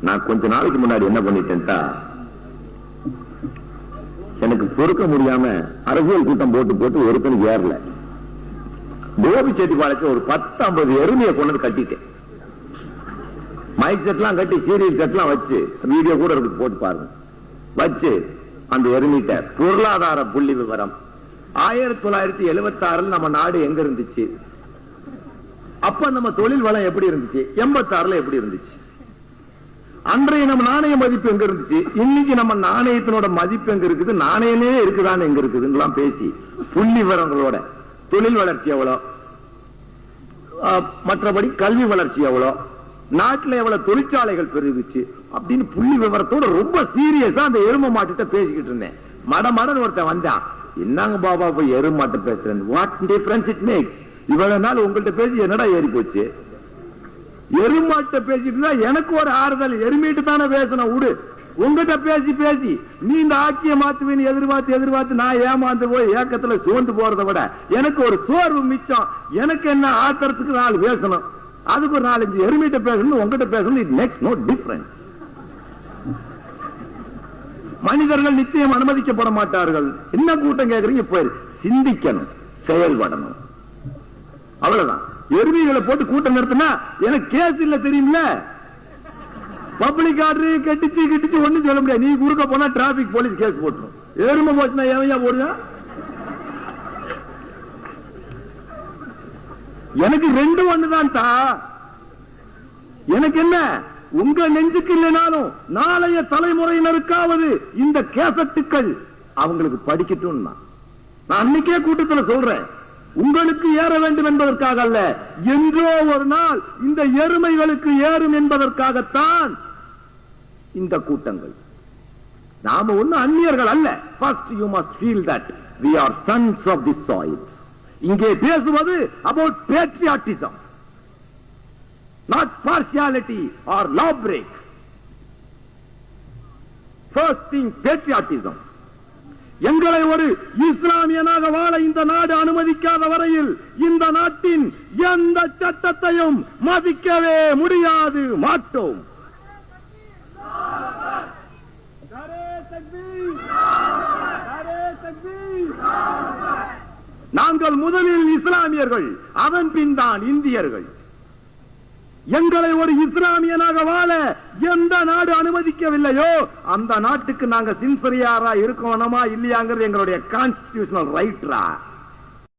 நான் கொஞ்ச நாளைக்கு முன்னாடி என்ன பண்ணிட்டேன்டா? எனக்கு பொறுக்க முடியாம அரசியல் கூட்டம் போட்டு போட்டு ஒருத்தனுக்கு ஏறல. கோபி செட்டிப்பாளையத்தில் ஒரு பத்து ஐம்பது எருமையை கொண்டு கட்டிட்டேன். மைக் செட்லாம் கட்டி சீரியல் செட்லாம் வச்சு வீடியோ கூட இருக்கு போட்டு பாருங்க. வச்சு அந்த எருமிட்ட பொருளாதார புள்ளி விவரம். ஆயிரத்தி தொள்ளாயிரத்தி எழுபத்தி ஆறுல நம்ம நாடு எங்க இருந்துச்சு? அப்ப நம்ம தொழில் வளம் எப்படி இருந்துச்சு? எண்பத்தாறுல எப்படி இருந்துச்சு? அன்றைய நம்ம நாணய மதிப்பு எங்க இருந்துச்சு? இன்னைக்கு நம்ம நாணயத்தினோட மதிப்பு எங்க இருக்குது? நாணயமே இருக்குதான்னு எங்க இருக்குதுன்னு பேசி புள்ளி விவரங்களோட. தொழில் வளர்ச்சி எவ்வளோ? மற்றபடி கல்வி வளர்ச்சி எவ்வளோ? நாட்டுல எவ்வளவு தொழிற்சாலைகள் பெருகுச்சு? அப்படின்னு புள்ளி விவரத்தோட ரொம்ப சீரியஸா அந்த எரும மாட்டிட்ட பேசிக்கிட்டு இருந்தேன். மட மடன் ஒருத்தன் வந்தான். என்னங்க பாபா போய் எருமாட்ட பேசுறேன் வாட் டிஃபரன்ஸ் இட் மேக்ஸ் இவ்வளவு நாள் உங்கள்கிட்ட பேசி என்னடா ஏறி போச்சு? எருமாட்ட பேசிட்டு இருந்தா எனக்கு ஒரு ஆறுதல். எருமீட்டு தானே பேசணும் விடு உங்ககிட்ட பேசி பேசி நீ இந்த ஆட்சியை மாத்துவேன்னு எதிர்பார்த்து எதிர்பார்த்து நான் ஏமாந்து போய் ஏக்கத்துல சோர்ந்து போறதை விட எனக்கு ஒரு சோர்வு மிச்சம். எனக்கு என்ன ஆத்திரத்துக்கு நாலு பேசணும்? அதுக்கு ஒரு நாலஞ்சு எருமிட்ட பேசணும் உங்ககிட்ட பேசணும் இட் மேக்ஸ் நோ டிஃபரன்ஸ் மனிதர்கள் நிச்சயம் அனுமதிக்கப்பட மாட்டார்கள். என்ன கூட்டம் கேட்கறீங்க போய் சிந்திக்கணும் செயல்படணும். அவ்வளவுதான். எருமைகளை போட்டு கூட்டம் நடத்தினா எனக்கு கேஸ் இல்ல தெரியுமில்ல பப்ளிக் ஆர்டர் கட்டிச்சு கட்டிச்சு ஒண்ணும் சொல்ல முடியாது. நீ குறுக்க போனா டிராபிக் போலீஸ் கேஸ் போட்டுரும். எருமை போச்சுனா எவையா போடுங்க எனக்கு ரெண்டு ஒண்ணுதான் தா. எனக்கு என்ன? உங்க நெஞ்சுக்கு இல்லைனாலும் நாளைய தலைமுறையினருக்காவது இந்த கேசட்டுக்கள் அவங்களுக்கு படிக்கட்டும் நான் அன்னைக்கே கூட்டத்தில் சொல்றேன். உங்களுக்கு ஏற வேண்டும் என்பதற்காக அல்ல என்றோ ஒரு நாள் இந்த எருமைகளுக்கு ஏறும் என்பதற்காகத்தான் இந்த கூட்டங்கள். நாம ஒண்ணு அந்நியர்கள் அல்ல. First you must feel that we are sons of the soil இங்கே பேசுவது about patriotism not partiality or law break first thing patriotism எங்களை ஒரு இஸ்லாமியனாக வாழ இந்த நாடு அனுமதிக்காத வரையில் இந்த நாட்டின் எந்த சட்டத்தையும் மதிக்கவே முடியாது. மாட்டோம். நாங்கள் முதலில் இஸ்லாமியர்கள் அதன் பின் தான் இந்தியர்கள். எங்களை ஒரு இஸ்லாமியனாக வாழ எந்த நாடு அனுமதிக்கவில்லையோ அந்த நாட்டுக்கு நாங்க சின்சரியாரா இருக்கணுமா இல்லையாங்கிறது எங்களுடைய கான்ஸ்டிடியூஷனல் ரைட்ரா